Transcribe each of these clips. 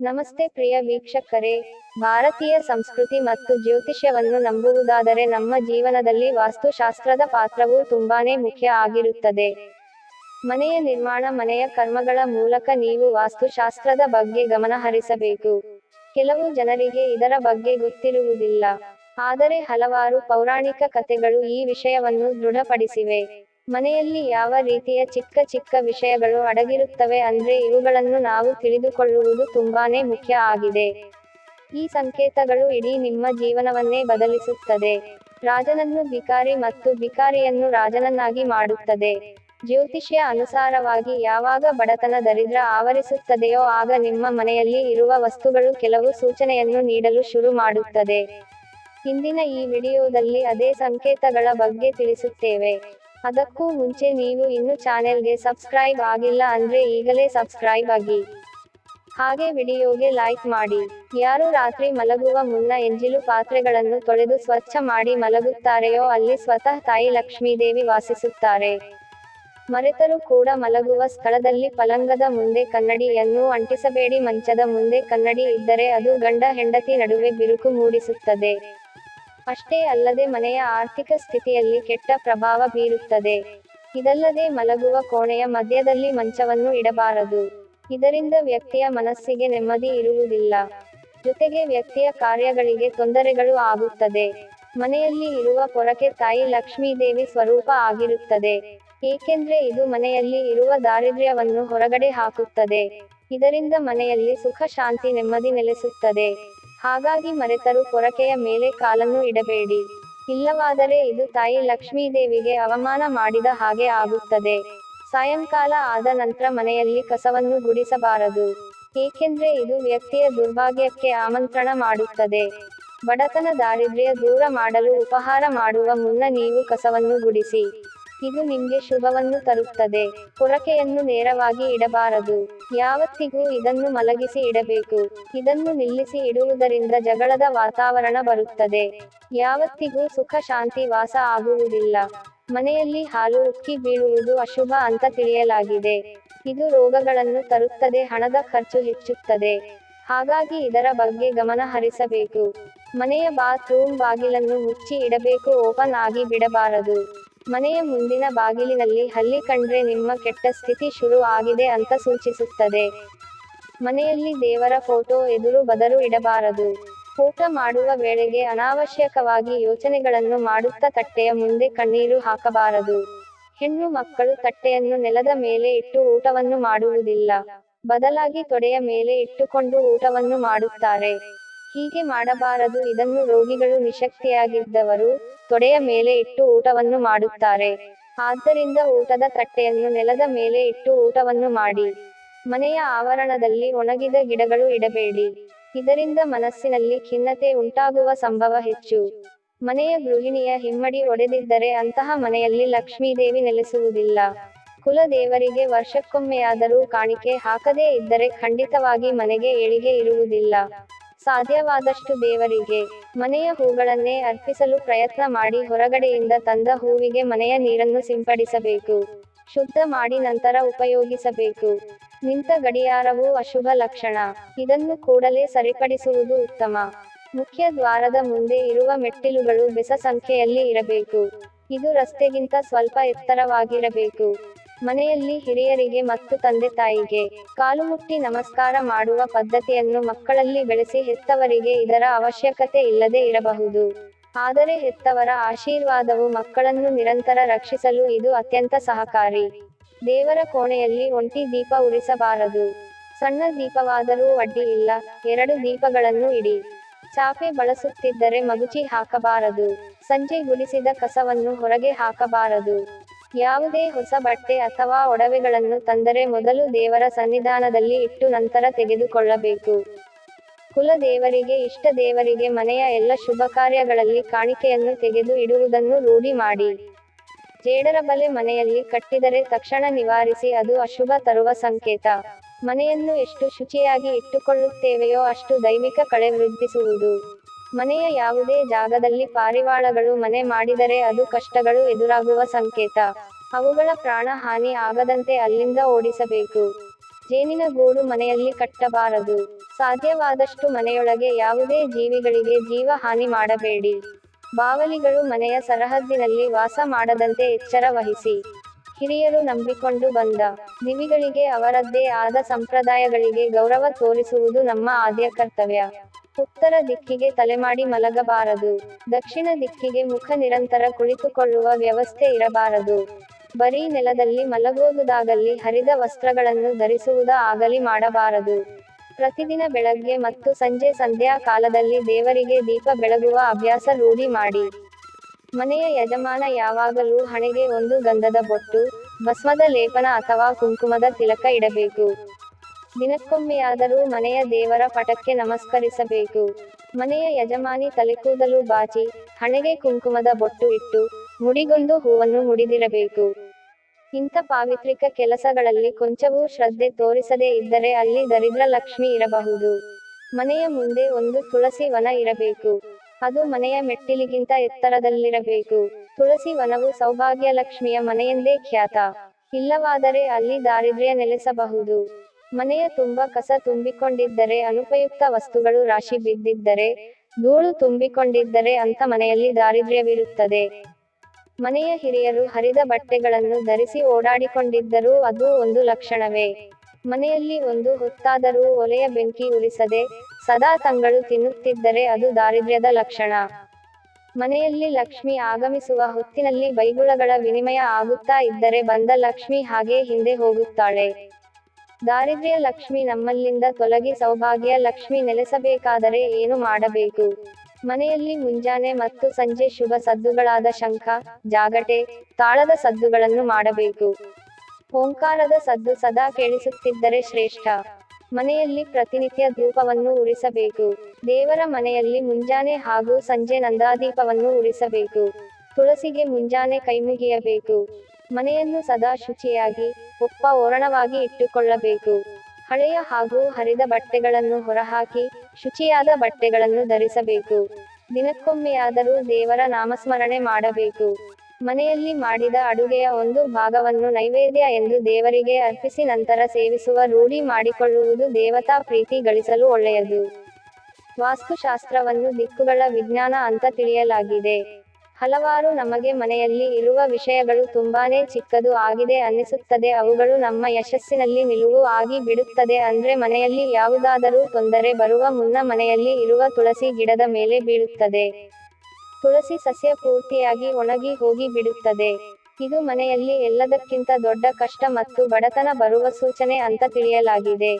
ನಮಸ್ತೆ ಪ್ರಿಯ ವೀಕ್ಷಕರೇ. ಭಾರತೀಯ ಸಂಸ್ಕೃತಿ ಮತ್ತು ಜ್ಯೋತಿಷ್ಯವನ್ನು ನಂಬುವುದಾದರೆ ನಮ್ಮ ಜೀವನದಲ್ಲಿ ವಾಸ್ತುಶಾಸ್ತ್ರದ ಪಾತ್ರವು ತುಂಬಾನೇ ಮುಖ್ಯ ಆಗಿರುತ್ತದೆ. ಮನೆಯ ನಿರ್ಮಾಣ, ಮನೆಯ ಕರ್ಮಗಳ ಮೂಲಕ ನೀವು ವಾಸ್ತುಶಾಸ್ತ್ರದ ಬಗ್ಗೆ ಗಮನ ಹರಿಸಬೇಕು. ಕೆಲವು ಜನರಿಗೆ ಇದರ ಬಗ್ಗೆ ಗೊತ್ತಿರುವುದಿಲ್ಲ. ಆದರೆ ಹಲವಾರು ಪೌರಾಣಿಕ ಕಥೆಗಳು ಈ ವಿಷಯವನ್ನು ದೃಢಪಡಿಸಿವೆ. ಮನೆಯಲ್ಲಿ ಯಾವ ರೀತಿಯ ಚಿಕ್ಕ ಚಿಕ್ಕ ವಿಷಯಗಳು ಅಡಗಿರುತ್ತವೆ ಅಂದ್ರೆ ಇವುಗಳನ್ನು ನಾವು ತಿಳಿದುಕೊಳ್ಳುವುದು ತುಂಬಾನೇ ಮುಖ್ಯ ಆಗಿದೆ. ಈ ಸಂಕೇತಗಳು ಇಡೀ ನಿಮ್ಮ ಜೀವನವನ್ನೇ ಬದಲಿಸುತ್ತದೆ. ರಾಜನನ್ನು ಬಿಕಾರಿ ಮತ್ತು ಬಿಕಾರಿಯನ್ನು ರಾಜನನ್ನಾಗಿ ಮಾಡುತ್ತದೆ. ಜ್ಯೋತಿಷ್ಯ ಅನುಸಾರವಾಗಿ ಯಾವಾಗ ಬಡತನ ದರಿದ್ರ ಆವರಿಸುತ್ತದೆಯೋ ಆಗ ನಿಮ್ಮ ಮನೆಯಲ್ಲಿ ಇರುವ ವಸ್ತುಗಳು ಕೆಲವು ಸೂಚನೆಯನ್ನು ನೀಡಲು ಶುರು ಮಾಡುತ್ತದೆ. ಹಿಂದಿನ ಈ ವಿಡಿಯೋದಲ್ಲಿ ಅದೇ ಸಂಕೇತಗಳ ಬಗ್ಗೆ ತಿಳಿಸುತ್ತೇವೆ. ಅದಕ್ಕೂ ಮುಂಚೆ ನೀವು ಇನ್ನು ಚಾನೆಲ್ಗೆ ಸಬ್ಸ್ಕ್ರೈಬ್ ಆಗಿಲ್ಲ ಅಂದ್ರೆ ಈಗಲೇ ಸಬ್ಸ್ಕ್ರೈಬ್ ಆಗಿ. ಹಾಗೆ ವಿಡಿಯೋಗೆ ಲೈಕ್ ಮಾಡಿ. ಯಾರು ರಾತ್ರಿ ಮಲಗುವ ಮುನ್ನ ಎಂಜಿಲು ಪಾತ್ರೆಗಳನ್ನು ತೊಳೆದು ಸ್ವಚ್ಛ ಮಾಡಿ ಮಲಗುತ್ತಾರೆಯೋ ಅಲ್ಲಿ ಸ್ವತಃ ತಾಯಿ ಲಕ್ಷ್ಮೀದೇವಿ ವಾಸಿಸುತ್ತಾರೆ. ಮರೆತರು ಕೂಡ ಮಲಗುವ ಸ್ಥಳದಲ್ಲಿ ಪಲಂಗದ ಮುಂದೆ ಕನ್ನಡಿಯನ್ನು ಅಂಟಿಸಬೇಡಿ. ಮಂಚದ ಮುಂದೆ ಕನ್ನಡಿ ಇದ್ದರೆ ಅದು ಗಂಡ ಹೆಂಡತಿ ನಡುವೆ ಬಿರುಕು ಮೂಡಿಸುತ್ತದೆ. ಅಷ್ಟೇ ಅಲ್ಲದೆ ಮನೆಯ ಆರ್ಥಿಕ ಸ್ಥಿತಿಯಲ್ಲಿ ಕೆಟ್ಟ ಪ್ರಭಾವ ಬೀರುತ್ತದೆ. ಇದಲ್ಲದೆ ಮಲಗುವ ಕೋಣೆಯ ಮಧ್ಯದಲ್ಲಿ ಮಂಚವನ್ನು ಇಡಬಾರದು. ಇದರಿಂದ ವ್ಯಕ್ತಿಯ ಮನಸ್ಸಿಗೆ ನೆಮ್ಮದಿ ಇರುವುದಿಲ್ಲ. ಜೊತೆಗೆ ವ್ಯಕ್ತಿಯ ಕಾರ್ಯಗಳಿಗೆ ತೊಂದರೆಗಳು ಆಗುತ್ತದೆ. ಮನೆಯಲ್ಲಿ ಇರುವ ಪೊರಕೆ ತಾಯಿ ಲಕ್ಷ್ಮೀದೇವಿ ಸ್ವರೂಪ ಆಗಿರುತ್ತದೆ. ಏಕೆಂದ್ರೆ ಇದು ಮನೆಯಲ್ಲಿ ಇರುವ ದಾರಿದ್ರ್ಯವನ್ನು ಹೊರಗಡೆ ಹಾಕುತ್ತದೆ. ಇದರಿಂದ ಮನೆಯಲ್ಲಿ ಸುಖ, ಶಾಂತಿ, ನೆಮ್ಮದಿ ನೆಲೆಸುತ್ತದೆ. ಹಾಗಾಗಿ ಮರೆತರು ಪೊರಕೆಯ ಮೇಲೆ ಕಾಲನ್ನು ಇಡಬೇಡಿ. ಇಲ್ಲವಾದರೆ ಇದು ತಾಯಿ ಲಕ್ಷ್ಮೀದೇವಿಗೆ ಅವಮಾನ ಮಾಡಿದ ಹಾಗೆ ಆಗುತ್ತದೆ. ಸಾಯಂಕಾಲ ಆದ ನಂತರ ಮನೆಯಲ್ಲಿ ಕಸವನ್ನು ಗುಡಿಸಬಾರದು. ಏಕೆಂದ್ರೆ ಇದು ವ್ಯಕ್ತಿಯ ದುರ್ಭಾಗ್ಯಕ್ಕೆ ಆಮಂತ್ರಣ ಮಾಡುತ್ತದೆ. ಬಡತನ ದಾರಿದ್ರ್ಯ ದೂರ ಮಾಡಲು ಉಪಹಾರ ಮಾಡುವ ಮುನ್ನ ನೀವು ಕಸವನ್ನು ಗುಡಿಸಿ. ಇದು ನಿಮಗೆ ಶುಭವನ್ನು ತರುತ್ತದೆ. ಪೊರಕೆಯನ್ನು ನೇರವಾಗಿ ಇಡಬಾರದು. ಯಾವತ್ತಿಗೂ ಇದನ್ನು ಮಲಗಿಸಿ ಇಡಬೇಕು? ಇದನ್ನು ನಿಲ್ಲಿಸಿ ಇಡುವುದರಿಂದ ಜಗಳದ ವಾತಾವರಣ ಬರುತ್ತದೆ. ಯಾವತ್ತಿಗೂ ಸುಖ, ಶಾಂತಿ, ವಾಸ ಆಗುವುದಿಲ್ಲ. ಮನೆಯಲ್ಲಿ ಹಾಲು ಉಕ್ಕಿ ಬೀಳುವುದು ಅಶುಭ ಅಂತ ತಿಳಿಯಲಾಗಿದೆ. ಇದು ರೋಗಗಳನ್ನು ತರುತ್ತದೆ, ಹಣದ ಖರ್ಚು ಹೆಚ್ಚುತ್ತದೆ. ಹಾಗಾಗಿ ಇದರ ಬಗ್ಗೆ ಗಮನ ಹರಿಸಬೇಕು. ಮನೆಯ ಬಾತ್ರೂಮ್ ಬಾಗಿಲನ್ನು ಮುಚ್ಚಿ ಇಡಬೇಕು, ಓಪನ್ ಆಗಿ ಬಿಡಬಾರದು. ಮನೆಯ ಮುಂದಿನ ಬಾಗಿಲಿನಲ್ಲಿ ಹಲ್ಲಿ ಕಂಡ್ರೆ ನಿಮ್ಮ ಕೆಟ್ಟ ಸ್ಥಿತಿ ಶುರು ಆಗಿದೆ ಅಂತ ಸೂಚಿಸುತ್ತದೆ. ಮನೆಯಲ್ಲಿ ದೇವರ ಫೋಟೋ ಎದುರು ಬದರು ಇಡಬಾರದು. ಊಟ ಮಾಡುವ ವೇಳೆಗೆ ಅನಾವಶ್ಯಕವಾಗಿ ಯೋಚನೆಗಳನ್ನು ಮಾಡುತ್ತಾ ತಟ್ಟೆಯ ಮುಂದೆ ಕಣ್ಣೀರು ಹಾಕಬಾರದು. ಹೆಣ್ಣು ಮಕ್ಕಳು ತಟ್ಟೆಯನ್ನು ನೆಲದ ಮೇಲೆ ಇಟ್ಟು ಊಟವನ್ನು ಮಾಡುವುದಿಲ್ಲ. ಬದಲಾಗಿ ತೊಡೆಯ ಮೇಲೆ ಇಟ್ಟುಕೊಂಡು ಊಟವನ್ನು ಮಾಡುತ್ತಾರೆ. ಹೀಗೆ ಮಾಡಬಾರದು. ಇದನ್ನು ರೋಗಿಗಳು ನಿಶಕ್ತಿಯಾಗಿದ್ದವರು ತೊಡೆಯ ಮೇಲೆ ಇಟ್ಟು ಊಟವನ್ನು ಮಾಡುತ್ತಾರೆ. ಆದ್ದರಿಂದ ಊಟದ ತಟ್ಟೆಯನ್ನು ನೆಲದ ಮೇಲೆ ಇಟ್ಟು ಊಟವನ್ನು ಮಾಡಿ. ಮನೆಯ ಆವರಣದಲ್ಲಿ ಒಣಗಿದ ಗಿಡಗಳು ಇಡಬೇಡಿ. ಇದರಿಂದ ಮನಸ್ಸಿನಲ್ಲಿ ಖಿನ್ನತೆ ಉಂಟಾಗುವ ಸಂಭವ ಹೆಚ್ಚು. ಮನೆಯ ಗೃಹಿಣಿಯ ಹಿಮ್ಮಡಿ ಒಡೆದಿದ್ದರೆ ಅಂತಹ ಮನೆಯಲ್ಲಿ ಲಕ್ಷ್ಮೀದೇವಿ ನೆಲೆಸುವುದಿಲ್ಲ. ಕುಲ ದೇವರಿಗೆ ವರ್ಷಕ್ಕೊಮ್ಮೆಯಾದರೂ ಕಾಣಿಕೆ ಹಾಕದೇ ಇದ್ದರೆ ಖಂಡಿತವಾಗಿ ಮನೆಗೆ ಏಳಿಗೆ ಇರುವುದಿಲ್ಲ. ಸಾಧ್ಯವಾದಷ್ಟು ದೇವರಿಗೆ ಮನೆಯ ಹೂಗಳನ್ನೇ ಅರ್ಪಿಸಲು ಪ್ರಯತ್ನ ಮಾಡಿ ಹೊರಗಡೆಯಿಂದ ತಂದ ಹೂವಿಗೆ ಮನೆಯ ನೀರನ್ನು ಸಿಂಪಡಿಸಬೇಕು. ಶುದ್ಧ ಮಾಡಿ ನಂತರ ಉಪಯೋಗಿಸಬೇಕು. ನಿಂತ ಗಡಿಯಾರವು ಅಶುಭ ಲಕ್ಷಣ. ಇದನ್ನು ಕೂಡಲೇ ಸರಿಪಡಿಸುವುದು ಉತ್ತಮ. ಮುಖ್ಯ ದ್ವಾರದ ಮುಂದೆ ಇರುವ ಮೆಟ್ಟಿಲುಗಳು ಬೆಸ ಸಂಖ್ಯೆಯಲ್ಲಿ ಇರಬೇಕು. ಇದು ರಸ್ತೆಗಿಂತ ಸ್ವಲ್ಪ ಎತ್ತರವಾಗಿರಬೇಕು. ಮನೆಯಲ್ಲಿ ಹಿರಿಯರಿಗೆ ಮತ್ತು ತಂದೆ ತಾಯಿಗೆ ಕಾಲುಮುಟ್ಟಿ ನಮಸ್ಕಾರ ಮಾಡುವ ಪದ್ಧತಿಯನ್ನು ಮಕ್ಕಳಲ್ಲಿ ಬೆಳೆಸಿ ಹೆತ್ತವರಿಗೆ ಇದರ ಅವಶ್ಯಕತೆ ಇಲ್ಲದೆ ಇರಬಹುದು. ಆದರೆ ಹೆತ್ತವರ ಆಶೀರ್ವಾದವು ಮಕ್ಕಳನ್ನು ನಿರಂತರ ರಕ್ಷಿಸಲು ಇದು ಅತ್ಯಂತ ಸಹಕಾರಿ. ದೇವರ ಕೋಣೆಯಲ್ಲಿ ಒಂಟಿ ದೀಪ ಉರಿಸಬಾರದು. ಸಣ್ಣ ದೀಪವಾದರೂ ಅಡ್ಡಿ ಇಲ್ಲ, ಎರಡು ದೀಪಗಳನ್ನು ಇಡಿ. ಚಾಪೆ ಬಳಸುತ್ತಿದ್ದರೆ ಮಗುಚಿ ಹಾಕಬಾರದು. ಸಂಜೆ ಗುಡಿಸಿದ ಕಸವನ್ನು ಹೊರಗೆ ಹಾಕಬಾರದು. ಯಾವುದೇ ಹೊಸ ಬಟ್ಟೆ ಅಥವಾ ಒಡವೆಗಳನ್ನು ತಂದರೆ ಮೊದಲು ದೇವರ ಸನ್ನಿಧಾನದಲ್ಲಿ ಇಟ್ಟು ನಂತರ ತೆಗೆದುಕೊಳ್ಳಬೇಕು. ಕುಲ ದೇವರಿಗೆ ಇಷ್ಟ ದೇವರಿಗೆ ಮನೆಯ ಎಲ್ಲ ಶುಭ ಕಾರ್ಯಗಳಲ್ಲಿ ಕಾಣಿಕೆಯನ್ನು ತೆಗೆದು ಇಡುವುದನ್ನು ರೂಢಿ ಮಾಡಿ. ಜೇಡರ ಬಲೆ ಮನೆಯಲ್ಲಿ ಕಟ್ಟಿದರೆ ತಕ್ಷಣ ನಿವಾರಿಸಿ ಅದು ಅಶುಭ ತರುವ ಸಂಕೇತ. ಮನೆಯನ್ನು ಎಷ್ಟು ಶುಚಿಯಾಗಿ ಇಟ್ಟುಕೊಳ್ಳುತ್ತೇವೆಯೋ ಅಷ್ಟು ದೈವಿಕ ಕಳೆ ವೃದ್ಧಿಸುವುದು. ಮನೆಯ ಯಾವುದೇ ಜಾಗದಲ್ಲಿ ಪಾರಿವಾಳಗಳು ಮನೆ ಮಾಡಿದರೆ ಅದು ಕಷ್ಟಗಳು ಎದುರಾಗುವ ಸಂಕೇತ. ಅವುಗಳ ಪ್ರಾಣ ಹಾನಿ ಆಗದಂತೆ ಅಲ್ಲಿಂದ ಓಡಿಸಬೇಕು. ಜೇನಿನ ಗೂಡು ಮನೆಯಲ್ಲಿ ಕಟ್ಟಬಾರದು. ಸಾಧ್ಯವಾದಷ್ಟು ಮನೆಯೊಳಗೆ ಯಾವುದೇ ಜೀವಿಗಳಿಗೆ ಜೀವ ಹಾನಿ ಮಾಡಬೇಡಿ. ಬಾವಲಿಗಳು ಮನೆಯ ಸರಹದ್ದಿನಲ್ಲಿ ವಾಸ ಮಾಡದಂತೆ ಎಚ್ಚರ ವಹಿಸಿ. ಹಿರಿಯರು ನಂಬಿಕೊಂಡು ಬಂದ. ದಿವಿಗಳಿಗೆ ಅವರದ್ದೇ ಆದ ಸಂಪ್ರದಾಯಗಳಿಗೆ ಗೌರವ ತೋರಿಸುವುದು ನಮ್ಮ ಆದ್ಯ ಕರ್ತವ್ಯ. ಉತ್ತರ ದಿಕ್ಕಿಗೆ ತಲೆಮಾಡಿ ಮಲಗಬಾರದು. ದಕ್ಷಿಣ ದಿಕ್ಕಿಗೆ ಮುಖ ನಿರಂತರ ಕುಳಿತುಕೊಳ್ಳುವ ವ್ಯವಸ್ಥೆ ಇರಬಾರದು. ಬರೀ ನೆಲದಲ್ಲಿ ಮಲಗುವುದಾಗಲಿ ಹರಿದ ವಸ್ತ್ರಗಳನ್ನು ಧರಿಸುವುದ ಆಗಲಿ ಮಾಡಬಾರದು. ಪ್ರತಿದಿನ ಬೆಳಗ್ಗೆ ಮತ್ತು ಸಂಜೆ ಸಂಧ್ಯಾ ಕಾಲದಲ್ಲಿ ದೇವರಿಗೆ ದೀಪ ಬೆಳಗುವ ಅಭ್ಯಾಸ ರೂಢಿ ಮಾಡಿ. ಮನೆಯ ಯಜಮಾನ ಯಾವಾಗಲೂ ಹಣೆಗೆ ಒಂದು ಗಂಧದ ಬೊಟ್ಟು, ಭಸ್ಮದ ಲೇಪನ ಅಥವಾ ಕುಂಕುಮದ ತಿಲಕ ಇಡಬೇಕು. ದಿನಕ್ಕೊಮ್ಮೆಯಾದರೂ ಮನೆಯ ದೇವರ ಪಟಕ್ಕೆ ನಮಸ್ಕರಿಸಬೇಕು. ಮನೆಯ ಯಜಮಾನಿ ತಲೆಕೂದಲು ಬಾಚಿ, ಹಣೆಗೆ ಕುಂಕುಮದ ಬೊಟ್ಟು ಇಟ್ಟು, ಮುಡಿಗೊಂದು ಹೂವನ್ನು ಮುಡಿದಿರಬೇಕು. ಇಂಥ ಪಾವಿತ್ರಿಕ ಕೆಲಸಗಳಲ್ಲಿ ಕೊಂಚವೂ ಶ್ರದ್ಧೆ ತೋರಿಸದೇ ಇದ್ದರೆ ಅಲ್ಲಿ ದರಿದ್ರ ಲಕ್ಷ್ಮಿ ಇರಬಹುದು. ಮನೆಯ ಮುಂದೆ ಒಂದು ತುಳಸಿ ವನ ಇರಬೇಕು. ಅದು ಮನೆಯ ಮೆಟ್ಟಿಲಿಗಿಂತ ಎತ್ತರದಲ್ಲಿರಬೇಕು. ತುಳಸಿ ವನವು ಸೌಭಾಗ್ಯ ಲಕ್ಷ್ಮಿಯ ಮನೆಯೆಂದೇ ಖ್ಯಾತ. ಇಲ್ಲವಾದರೆ ಅಲ್ಲಿ ದಾರಿದ್ರ್ಯ ನೆಲೆಸಬಹುದು. ಮನೆಯ ತುಂಬ ಕಸ ತುಂಬಿಕೊಂಡಿದ್ದರೆ, ಅನುಪಯುಕ್ತ ವಸ್ತುಗಳು ರಾಶಿ ಬಿದ್ದಿದ್ದರೆ, ಧೂಳು ತುಂಬಿಕೊಂಡಿದ್ದರೆ ಅಂತ ಮನೆಯಲ್ಲಿ ದಾರಿದ್ರ್ಯವಿರುತ್ತದೆ. ಮನೆಯ ಹಿರಿಯರು ಹರಿದ ಬಟ್ಟೆಗಳನ್ನು ಧರಿಸಿ ಓಡಾಡಿಕೊಂಡಿದ್ದರೂ ಅದು ಒಂದು ಲಕ್ಷಣವೇ. ಮನೆಯಲ್ಲಿ ಒಂದು ಹೊತ್ತಾದರೂ ಒಲೆಯ ಬೆಂಕಿ ಉರಿಸದೆ, ಸದಾ ತಂಗಳು ತಿನ್ನುತ್ತಿದ್ದರೆ ಅದು ದಾರಿದ್ರ್ಯದ ಲಕ್ಷಣ. ಮನೆಯಲ್ಲಿ ಲಕ್ಷ್ಮಿ ಆಗಮಿಸುವ ಹೊತ್ತಿನಲ್ಲಿ ಬೈಗುಳಗಳ ವಿನಿಮಯ ಆಗುತ್ತಾ ಇದ್ದರೆ ಬಂದ ಲಕ್ಷ್ಮಿ ಹಾಗೆ ಹಿಂದೆ ಹೋಗುತ್ತಾಳೆ. ದಾರಿದ್ರ್ಯ ಲಕ್ಷ್ಮಿ ನಮ್ಮಲ್ಲಿಂದ ತೊಲಗಿ ಸೌಭಾಗ್ಯ ಲಕ್ಷ್ಮಿ ನೆಲೆಸಬೇಕಾದರೆ ಏನು ಮಾಡಬೇಕು? ಮನೆಯಲ್ಲಿ ಮುಂಜಾನೆ ಮತ್ತು ಸಂಜೆ ಶುಭ ಸದ್ದುಗಳಾದ ಶಂಖ, ಜಾಗಟೆ, ತಾಳದ ಸದ್ದುಗಳನ್ನು ಮಾಡಬೇಕು. ಓಂಕಾರದ ಸದ್ದು ಸದಾ ಕೇಳಿಸುತ್ತಿದ್ದರೆ ಶ್ರೇಷ್ಠ. ಮನೆಯಲ್ಲಿ ಪ್ರತಿನಿತ್ಯ ಧೂಪವನ್ನು ಉರಿಸಬೇಕು. ದೇವರ ಮನೆಯಲ್ಲಿ ಮುಂಜಾನೆ ಹಾಗೂ ಸಂಜೆ ನಂದಾದೀಪವನ್ನು ಉರಿಸಬೇಕು. ತುಳಸಿಗೆ ಮುಂಜಾನೆ ಕೈಮುಗಿಯಬೇಕು. ಮನೆಯನ್ನು ಸದಾ ಶುಚಿಯಾಗಿ ಒಪ್ಪ ಓರಣವಾಗಿ ಇಟ್ಟುಕೊಳ್ಳಬೇಕು. ಹಳೆಯ ಹಾಗೂ ಹರಿದ ಬಟ್ಟೆಗಳನ್ನು ಹೊರಹಾಕಿ, ಶುಚಿಯಾದ ಬಟ್ಟೆಗಳನ್ನು ಧರಿಸಬೇಕು. ದಿನಕ್ಕೊಮ್ಮೆಯಾದರೂ ದೇವರ ನಾಮಸ್ಮರಣೆ ಮಾಡಬೇಕು. ಮನೆಯಲ್ಲಿ ಮಾಡಿದ ಅಡುಗೆಯ ಒಂದು ಭಾಗವನ್ನು ನೈವೇದ್ಯ ಎಂದು ದೇವರಿಗೆ ಅರ್ಪಿಸಿ ನಂತರ ಸೇವಿಸುವ ರೂಢಿ ಮಾಡಿಕೊಳ್ಳುವುದು ದೇವತಾ ಪ್ರೀತಿ ಗಳಿಸಲು ಒಳ್ಳೆಯದು. ವಾಸ್ತುಶಾಸ್ತ್ರವನ್ನು ದಿಕ್ಕುಗಳ ವಿಜ್ಞಾನ ಅಂತ ತಿಳಿಯಲಾಗಿದೆ. ಹಲವಾರು ನಮಗೆ ಮನೆಯಲ್ಲಿ ಇರುವ ವಿಷಯಗಳು ತುಂಬಾನೇ ಚಿಕ್ಕದು ಆಗಿದೆ ಅನ್ನಿಸುತ್ತದೆ. ಅವುಗಳು ನಮ್ಮ ಯಶಸ್ಸಿನಲ್ಲಿ ನಿಲುವು ಆಗಿ ಬಿಡುತ್ತದೆ ಅಂದ್ರೆ ಮನೆಯಲ್ಲಿ ಯಾವುದಾದರೂ ತೊಂದರೆ ಬರುವ ಮುನ್ನ ಮನೆಯಲ್ಲಿ ಇರುವ ತುಳಸಿ ಗಿಡದ ಮೇಲೆ ಬೀಳುತ್ತದೆ. ತುಳಸಿ ಸಸ್ಯ ಪೂರ್ತಿಯಾಗಿ ಒಣಗಿ ಹೋಗಿ ಬಿಡುತ್ತದೆ. ಇದು ಮನೆಯಲ್ಲಿ ಎಲ್ಲದಕ್ಕಿಂತ ದೊಡ್ಡ ಕಷ್ಟ ಮತ್ತು ಬಡತನ ಬರುವ ಸೂಚನೆ ಅಂತ ತಿಳಿಯಲಾಗಿದೆ.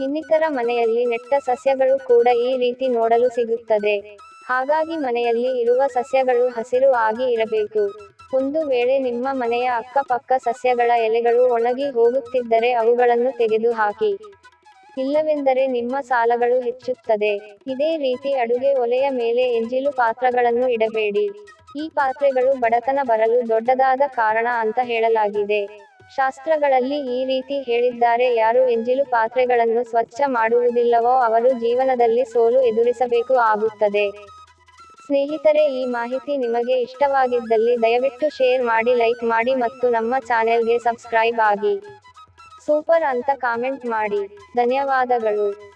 ಇನ್ನಿತರ ಮನೆಯಲ್ಲಿ ನೆಟ್ಟ ಸಸ್ಯಗಳು ಕೂಡ ಈ ರೀತಿ ನೋಡಲು ಸಿಗುತ್ತದೆ. ಹಾಗಾಗಿ ಮನೆಯಲ್ಲಿ ಇರುವ ಸಸ್ಯಗಳು ಹಸಿರು ಆಗಿ ಇರಬೇಕು. ಒಂದು ವೇಳೆ ನಿಮ್ಮ ಮನೆಯ ಅಕ್ಕಪಕ್ಕ ಸಸ್ಯಗಳ ಎಲೆಗಳು ಒಣಗಿ ಹೋಗುತ್ತಿದ್ದರೆ ಅವುಗಳನ್ನು ತೆಗೆದು ಹಾಕಿ. ಇಲ್ಲವೆಂದರೆ ನಿಮ್ಮ ಸಾಲಗಳು ಹೆಚ್ಚುತ್ತದೆ. ಇದೇ ರೀತಿ ಅಡುಗೆ ಒಲೆಯ ಮೇಲೆ ಎಂಜಿಲು ಪಾತ್ರಗಳನ್ನು ಇಡಬೇಡಿ. ಈ ಪಾತ್ರೆಗಳು ಬಡತನ ಬರಲು ದೊಡ್ಡದಾದ ಕಾರಣ ಅಂತ ಹೇಳಲಾಗಿದೆ. ಶಾಸ್ತ್ರಗಳಲ್ಲಿ ಈ ರೀತಿ ಹೇಳಿದ್ದಾರೆ, ಯಾರು ಎಂಜಿಲು ಪಾತ್ರೆಗಳನ್ನು ಸ್ವಚ್ಛ ಮಾಡುವುದಿಲ್ಲವೋ ಅವರು ಜೀವನದಲ್ಲಿ ಸೋಲು ಎದುರಿಸಬೇಕು ಆಗುತ್ತದೆ. ಸ್ನೇಹಿತರೆ, ಈ ಮಾಹಿತಿ ನಿಮಗೆ ಇಷ್ಟವಾಗಿದ್ದಲ್ಲಿ ದಯವಿಟ್ಟು ಶೇರ್ ಮಾಡಿ, ಲೈಕ್ ಮಾಡಿ ಮತ್ತು ನಮ್ಮ ಚಾನೆಲ್ಗೆ ಸಬ್ಸ್ಕ್ರೈಬ್ ಆಗಿ. ಸೂಪರ್ ಅಂತ ಕಾಮೆಂಟ್ ಮಾಡಿ. ಧನ್ಯವಾದಗಳು.